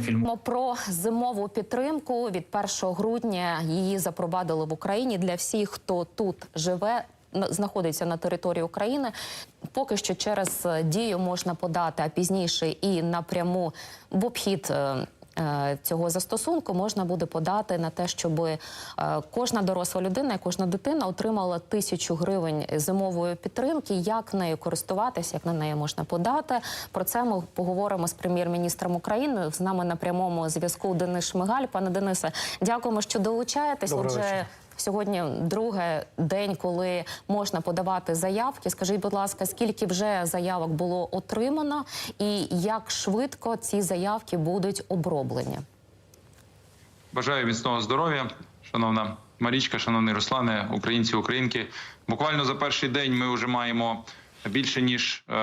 фільму. Про зимову підтримку від 1 грудня її запровадили в Україні для всіх, хто тут живе. Знаходиться на території України. Поки що через дію можна подати, а пізніше і напряму в обхід е, цього застосунку можна буде подати на те, щоб е, кожна доросла людина, і кожна дитина отримала тисячу гривень зимової підтримки. Як нею користуватися, як на неї можна подати. Про це ми поговоримо з прем'єр-міністром України. З нами на прямому зв'язку Денис Шмигаль. Пане Денисе, дякуємо, що долучаєтесь. Доброго Отже, вечора. Сьогодні другий день, коли можна подавати заявки. Скажіть, будь ласка, скільки вже заявок було отримано, і як швидко ці заявки будуть оброблені? Бажаю міцного здоров'я, шановна Марічка, шановний Руслане, українці, українки. Буквально за перший день ми вже маємо більше ніж е,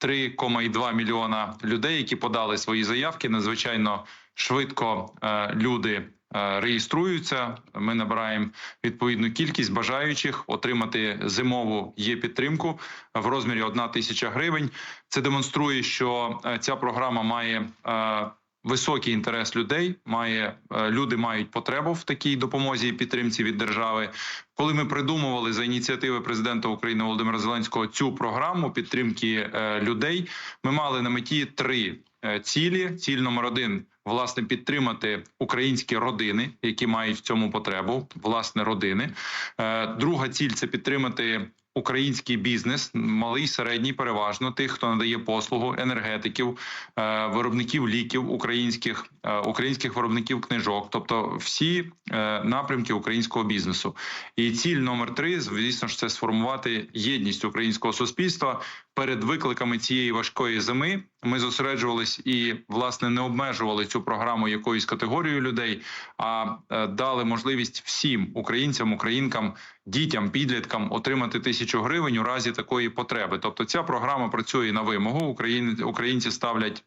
3,2 мільйона людей, які подали свої заявки. Надзвичайно швидко е, люди е, реєструються. Ми набираємо відповідну кількість бажаючих отримати зимову є підтримку в розмірі 1 тисяча гривень. Це демонструє, що е, ця програма має. е, Високий інтерес людей має е, люди мають потребу в такій допомозі і підтримці від держави. Коли ми придумували за ініціативи президента України Володимира Зеленського цю програму підтримки е, людей, ми мали на меті три е, цілі. Ціль номер один власне підтримати українські родини, які мають в цьому потребу, власне родини. Е, Друга ціль це підтримати. Український бізнес, малий, середній, переважно тих, хто надає послугу енергетиків, е, виробників ліків українських, е, українських виробників книжок, тобто всі е, напрямки українського бізнесу. І ціль номер три, звісно ж, це сформувати єдність українського суспільства перед викликами цієї важкої зими. Ми зосереджувались і власне не обмежували цю програму якоюсь категорією людей, а дали можливість всім українцям, українкам, дітям, підліткам отримати тисячу гривень у разі такої потреби. Тобто, ця програма працює на вимогу. Україн- українці ставлять.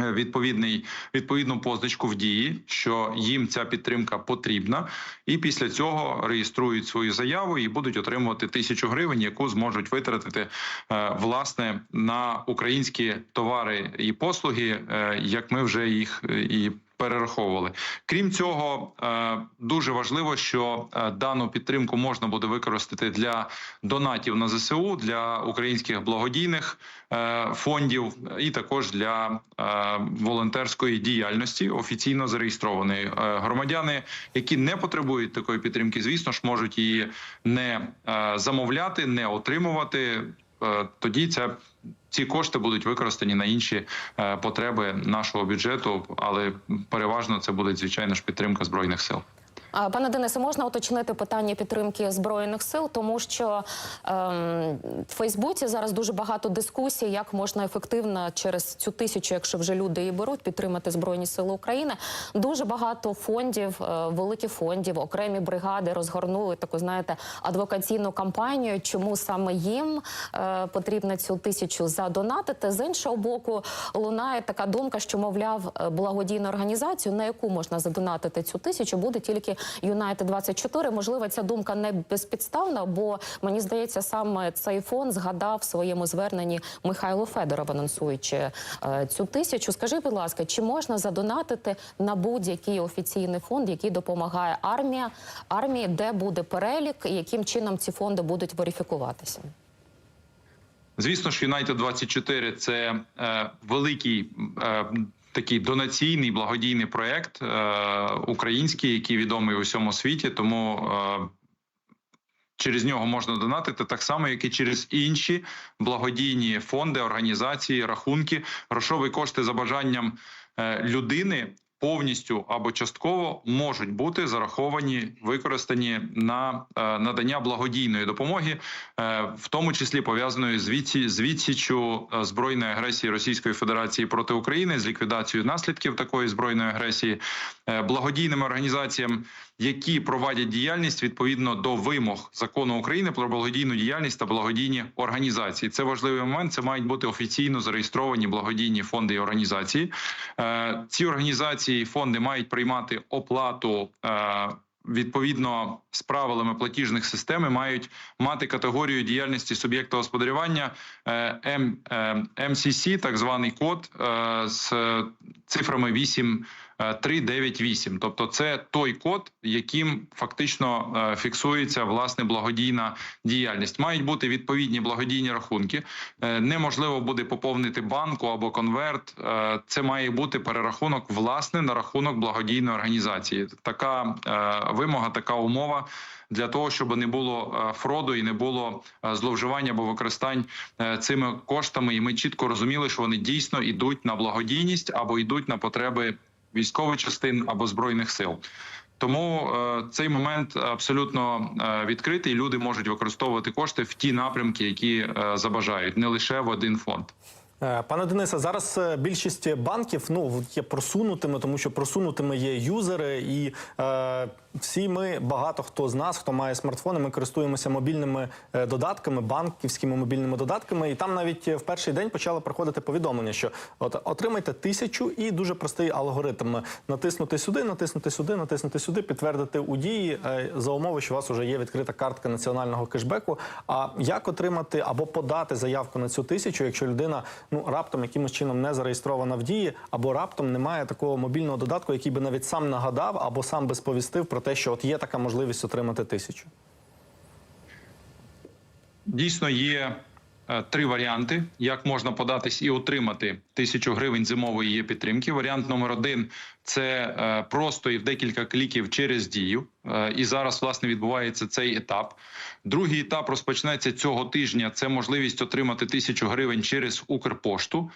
е, Відповідний відповідну позначку в дії, що їм ця підтримка потрібна, і після цього реєструють свою заяву і будуть отримувати тисячу гривень, яку зможуть витратити е, власне на українські товари і послуги, е, як ми вже їх і перераховували. Крім цього, е, дуже важливо, що е, дану підтримку можна буде використати для донатів на ЗСУ для українських благодійних е, фондів і також для волонтерської діяльності офіційно зареєстрованої громадяни, які не потребують такої підтримки, звісно ж, можуть її не замовляти, не отримувати. Е, Тоді ця ці кошти будуть використані на інші е, потреби нашого бюджету, але переважно це буде звичайно ж підтримка збройних сил. Пане Денисе, можна уточнити питання підтримки збройних сил, тому що ем, в Фейсбуці зараз дуже багато дискусій, як можна ефективно через цю тисячу, якщо вже люди її беруть, підтримати збройні сили України. Дуже багато фондів, е, великих фондів, окремі бригади розгорнули таку, знаєте, адвокаційну кампанію. Чому саме їм е, потрібно цю тисячу задонатити? З іншого боку, лунає така думка, що мовляв, е, благодійну організацію, на яку можна задонатити цю тисячу, буде тільки Юнайтед 24 Можливо, ця думка не безпідставна, бо мені здається, саме цей фонд згадав в своєму зверненні Михайло Федоров, анонсуючи е, цю тисячу. Скажи, будь ласка, чи можна задонатити на будь-який офіційний фонд, який допомагає армія армії, де буде перелік, і яким чином ці фонди будуть верифікуватися? Звісно ж, United 24 – це е, великий е, такий донаційний благодійний проект е, український, який відомий у всьому світі. Тому е, через нього можна донатити так само, як і через інші благодійні фонди, організації, рахунки, грошові кошти за бажанням е, людини. Повністю або частково можуть бути зараховані, використані на е, надання благодійної допомоги, е, в тому числі пов'язаної з відсічю е, збройної агресії Російської Федерації проти України, з ліквідацією наслідків такої збройної агресії, благодійним організаціям, які проводять діяльність відповідно до вимог закону України про благодійну діяльність та благодійні організації. Це важливий момент. Це мають бути офіційно зареєстровані благодійні фонди і організації. Е, Ці організації і фонди мають приймати оплату. е, відповідно з правилами платіжних систем мають мати категорію діяльності суб'єкта господарювання е, МСС, так званий код з цифрами 8. е, 398. тобто це той код, яким фактично е, фіксується власне благодійна діяльність. Мають бути відповідні благодійні рахунки. Е, Неможливо буде поповнити банку або конверт. Це має бути перерахунок власне на рахунок благодійної організації. Така вимога, така умова. Для того щоб не було фроду і не було зловживання або використань цими коштами, і ми чітко розуміли, що вони дійсно йдуть на благодійність або йдуть на потреби військових частин або збройних сил. Тому е, цей момент абсолютно е, відкритий. Люди можуть використовувати кошти в ті напрямки, які е, забажають, не лише в один фонд. Е, Пане Денисе, зараз е, більшість банків ну є просунутими, тому що просунутими є юзери, і е, всі ми, багато хто з нас, хто має смартфони, ми користуємося мобільними е, додатками, банківськими мобільними додатками. І там навіть е, в перший день почали приходити повідомлення, що от отримайте тисячу і дуже простий алгоритм: натиснути сюди, натиснути сюди, натиснути сюди, підтвердити у дії е, за умови, що у вас вже є відкрита картка національного кешбеку. А як отримати або подати заявку на цю тисячу, якщо людина ну раптом якимось чином не зареєстрована в дії, або раптом немає такого мобільного додатку, який би навіть сам нагадав або сам би сповістив про те, що от є така можливість отримати тисячу. Дійсно є е, три варіанти, як можна податись і отримати тисячу гривень зимової є підтримки. Варіант номер один це е, просто і в декілька кліків через дію. Е, І зараз власне відбувається цей етап. Другий етап розпочнеться цього тижня. Це можливість отримати тисячу гривень через Укрпошту.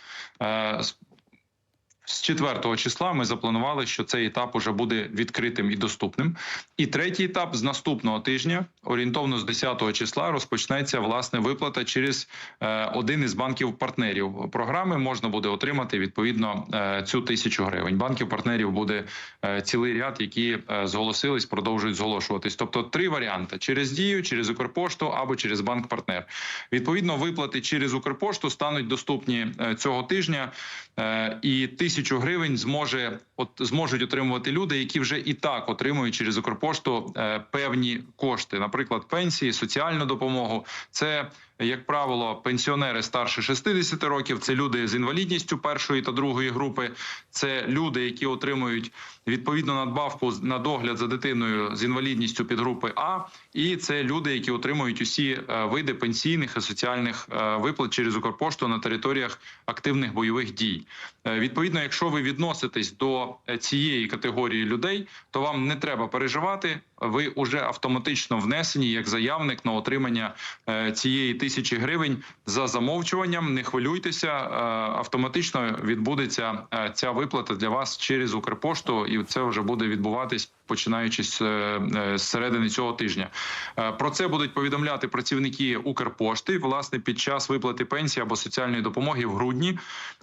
З- з 4 числа ми запланували, що цей етап уже буде відкритим і доступним. І третій етап з наступного тижня, орієнтовно з 10 числа, розпочнеться власне виплата через е, один із банків-партнерів програми. Можна буде отримати відповідно е, цю тисячу гривень. Банків-партнерів буде е, цілий ряд, які зголосились, продовжують зголошуватись. Тобто три варіанти: через дію, через Укрпошту або через банк-партнер. Відповідно, виплати через Укрпошту стануть доступні цього тижня, і тисячу гривень зможе от зможуть отримувати люди, які вже і так отримують через Укрпошту е, певні кошти, наприклад, пенсії, соціальну допомогу. Це як правило, пенсіонери старше 60 років, це люди з інвалідністю першої та другої групи, це люди, які отримують відповідну надбавку на догляд за дитиною з інвалідністю підгрупи А, і це люди, які отримують усі е, види пенсійних і соціальних е, виплат через Укрпошту на територіях активних бойових дій. Відповідно, якщо ви відноситесь до е, цієї категорії людей, то вам не треба переживати. Ви вже автоматично внесені як заявник на отримання е, цієї тисячі гривень за замовчуванням. Не хвилюйтеся, е, автоматично відбудеться е, ця виплата для вас через Укрпошту, і це вже буде відбуватись починаючи з, середини цього тижня. Про це будуть повідомляти працівники Укрпошти власне під час виплати пенсії або соціальної допомоги в грудні.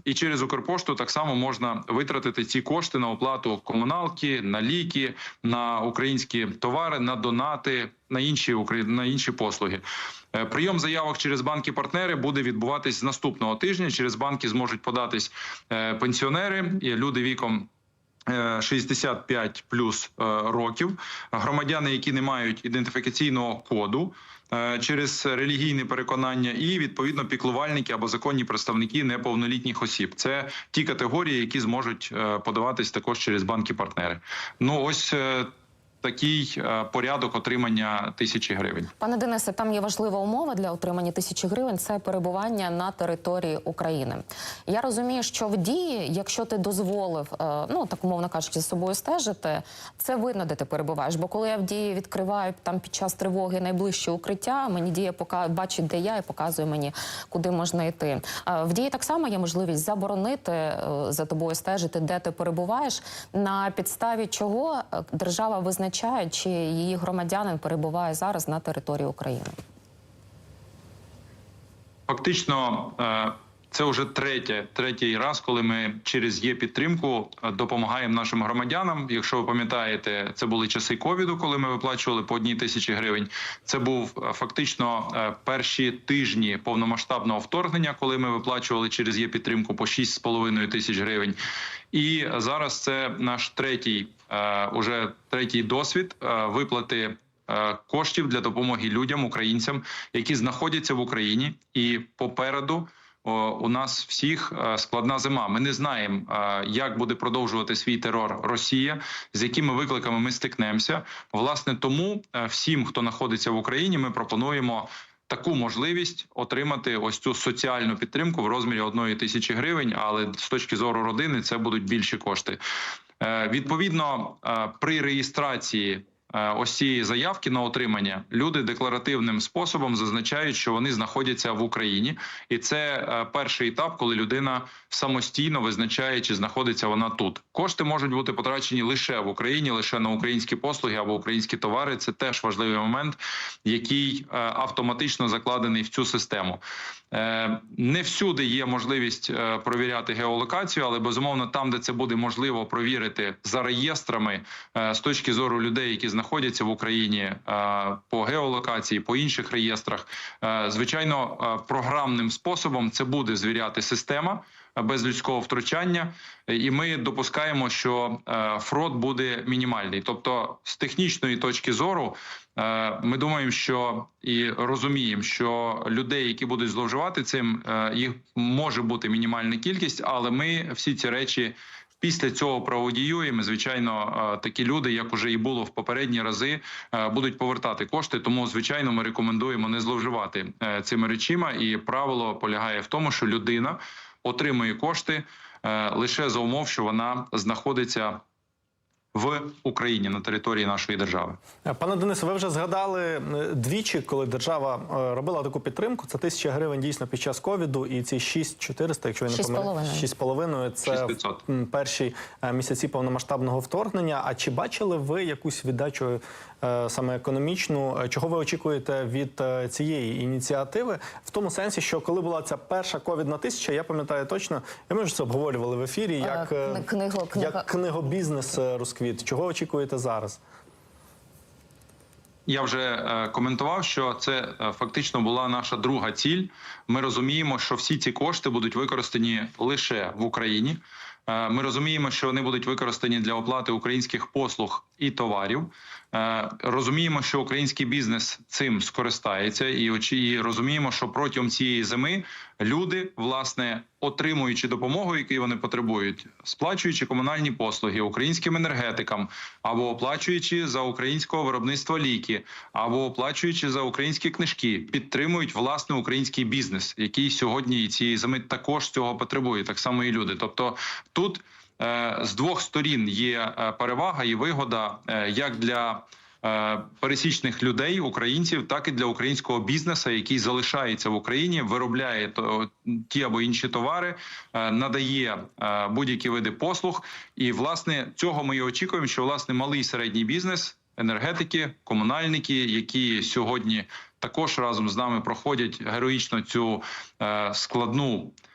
І через Укрпошту так само можна витратити ці кошти на оплату комуналки, на ліки, на українські товари, на донати, на інші на інші послуги. Е, Прийом заявок через банки-партнери буде відбуватись наступного тижня. Через банки зможуть податись е, пенсіонери і люди віком. е, 65 плюс е, років громадяни, які не мають ідентифікаційного коду через релігійне переконання, і відповідно піклувальники або законні представники неповнолітніх осіб. Це ті категорії, які зможуть подаватись також через банки-партнери. Ну ось такий е, порядок отримання тисячі гривень. Пане Денисе, там є важлива умова для отримання тисячі гривень це перебування на території України. Я розумію, що в дії, якщо ти дозволив, е, ну так умовно кажучи, за собою стежити, це видно, де ти перебуваєш. Бо коли я в дії відкриваю там під час тривоги найближче укриття, мені дія пока бачить, де я, і показує мені, куди можна йти. Е, В дії так само є можливість заборонити за тобою стежити, де ти перебуваєш, на підставі чого держава визначає, чи її громадянин перебуває зараз на території України. Фактично, е, Це вже третє, третій раз, коли ми через є підтримку е, допомагаємо нашим громадянам. Якщо ви пам'ятаєте, це були часи ковіду, коли ми виплачували по одній тисячі гривень. Це був е, фактично перші тижні повномасштабного вторгнення, коли ми виплачували через є підтримку по 6,5 тисяч гривень. І зараз це наш третій, уже третій досвід е, виплати е, коштів для допомоги людям, українцям, які знаходяться в Україні, і попереду. У нас всіх е, складна зима. Ми не знаємо, е, як буде продовжувати свій терор Росія, з якими викликами ми стикнемося. Власне, тому е, всім, хто знаходиться в Україні, ми пропонуємо таку можливість отримати ось цю соціальну підтримку в розмірі одної тисячі гривень. Але з точки зору родини це будуть більші кошти. Е, Відповідно, е, при реєстрації ось цієї заявки на отримання люди декларативним способом зазначають, що вони знаходяться в Україні, і це е, перший етап, коли людина самостійно визначає, чи знаходиться вона тут. Кошти можуть бути потрачені лише в Україні, лише на українські послуги або українські товари. Це теж важливий момент, який е, автоматично закладений в цю систему. Е, Не всюди є можливість е, провіряти геолокацію, але безумовно там, де це буде можливо провірити за реєстрами е, з точки зору людей, які знаходяться в Україні е, по геолокації, по інших реєстрах, е, звичайно, е, програмним способом це буде звіряти система без людського втручання, і ми допускаємо, що фрод буде мінімальний. Тобто, з технічної точки зору, ми думаємо, що і розуміємо, що людей, які будуть зловживати цим, їх може бути мінімальна кількість, але ми всі ці речі. Після цього праводіюємо. Звичайно, е, такі люди, як уже і було в попередні рази, е, будуть повертати кошти. Тому, звичайно, ми рекомендуємо не зловживати е, цими речима. І правило полягає в тому, що людина отримує кошти лише за умов, що вона знаходиться в Україні на території нашої держави. Пане Денисе, ви вже згадали е, двічі, коли держава е, робила таку підтримку. Це тисяча гривень дійсно під час ковіду, і ці 6400, якщо я не Шість половиною. 6,5 – це 6500. м, перші е, місяці повномасштабного вторгнення. А чи бачили ви якусь віддачу саме економічну? Чого ви очікуєте від цієї ініціативи? В тому сенсі, що коли була ця перша ковідна тисяча, я пам'ятаю точно, і ми вже це обговорювали в ефірі. Як, книго- книга- як книгобізнес е, розквіт. Чого очікуєте зараз? Я вже е, коментував, що це е, фактично була наша друга ціль. Ми розуміємо, що всі ці кошти будуть використані лише в Україні. Е, Ми розуміємо, що вони будуть використані для оплати українських послуг і товарів. Е, Розуміємо, що український бізнес цим скористається, і і розуміємо, що протягом цієї зими люди, власне, отримуючи допомогу, яку вони потребують, сплачуючи комунальні послуги українським енергетикам, або оплачуючи за українського виробництва ліки, або оплачуючи за українські книжки, підтримують власне український бізнес, який сьогодні і цієї зими також цього потребує, так само і люди. Тобто тут з двох сторін є е, перевага і вигода е, як для е, пересічних людей, українців, так і для українського бізнесу, який залишається в Україні, виробляє ті або інші товари, е, надає е, будь-які види послуг. І власне цього ми і очікуємо, що власне малий і середній бізнес, енергетики, комунальники, які сьогодні також разом з нами проходять героїчно цю е, складну е,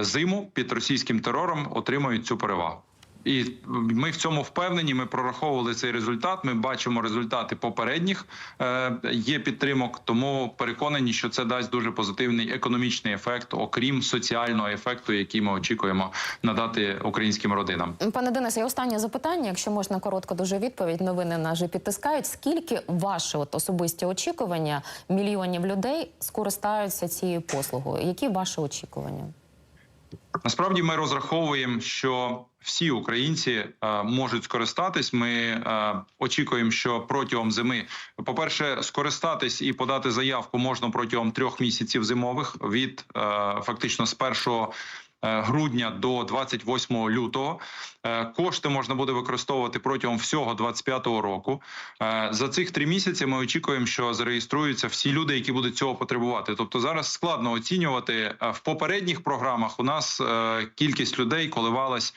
зиму під російським терором, отримають цю перевагу. І ми в цьому впевнені. Ми прораховували цей результат. Ми бачимо результати попередніх е, є підтримок. Тому переконані, що це дасть дуже позитивний економічний ефект, окрім соціального ефекту, який ми очікуємо надати українським родинам. Пане Денисе, і останнє запитання, якщо можна коротко дуже відповідь. Новини нас же підтискають. Скільки ваші от особисті очікування мільйонів людей скористаються цією послугою? Які ваші очікування? Насправді ми розраховуємо, що всі українці е, можуть скористатись. Ми е, очікуємо, що протягом зими, по-перше, скористатись і подати заявку можна протягом трьох місяців зимових від е, фактично з першого. Е, Грудня до 28 лютого Е, кошти можна буде використовувати протягом всього 25-го року. Е, За цих три місяці ми очікуємо, що зареєструються всі люди, які будуть цього потребувати. Тобто зараз складно оцінювати в попередніх програмах. У нас кількість людей коливалась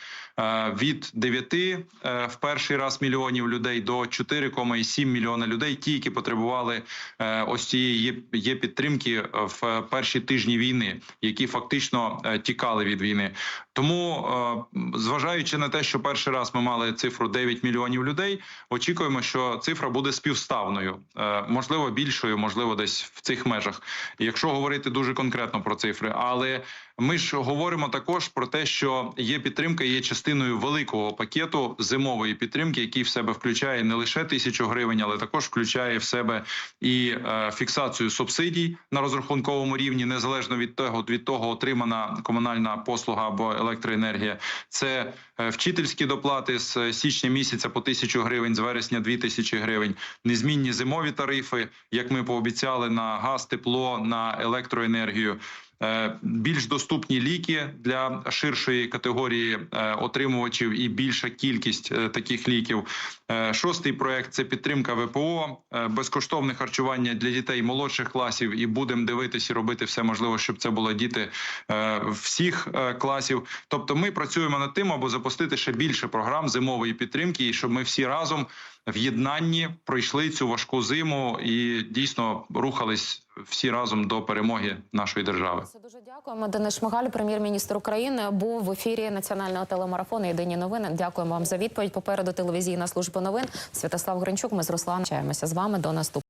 від 9 е, в перший раз мільйонів людей до 4,7 мільйона людей, ті, які потребували е, ось цієї є, підтримки в перші тижні війни, які фактично е, тікали від війни. Тому, е, зважаючи на те, що перший раз ми мали цифру 9 мільйонів людей, очікуємо, що цифра буде співставною, е, можливо, більшою, можливо, десь в цих межах. Якщо говорити дуже конкретно про цифри, але ми ж говоримо також про те, що є підтримка, є частиною великого пакету зимової підтримки, який в себе включає не лише тисячу гривень, але також включає в себе і е, фіксацію субсидій на розрахунковому рівні, незалежно від того, від того отримана комунальна послуга або електроенергія. Це е, вчительські доплати з січня місяця по тисячу гривень, з вересня дві тисячі гривень, незмінні зимові тарифи, як ми пообіцяли на газ, тепло, на електроенергію. Е, Більш доступні ліки для ширшої категорії е, отримувачів і більша кількість е, таких ліків. Шостий проект це підтримка ВПО, безкоштовне харчування для дітей молодших класів. І будемо дивитися і робити все можливе, щоб це були діти всіх класів. Тобто, ми працюємо над тим, аби запустити ще більше програм зимової підтримки, і щоб ми всі разом в єднанні пройшли цю важку зиму і дійсно рухались всі разом до перемоги нашої держави. Це дуже дякуємо. Денис Шмигаль, прем'єр-міністр України, був в ефірі національного телемарафону Єдині новини. Дякуємо вам за відповідь. Попереду телевізійна служба новин. Святослав Гринчук. Ми з Русланом чаємося з вами. До наступного.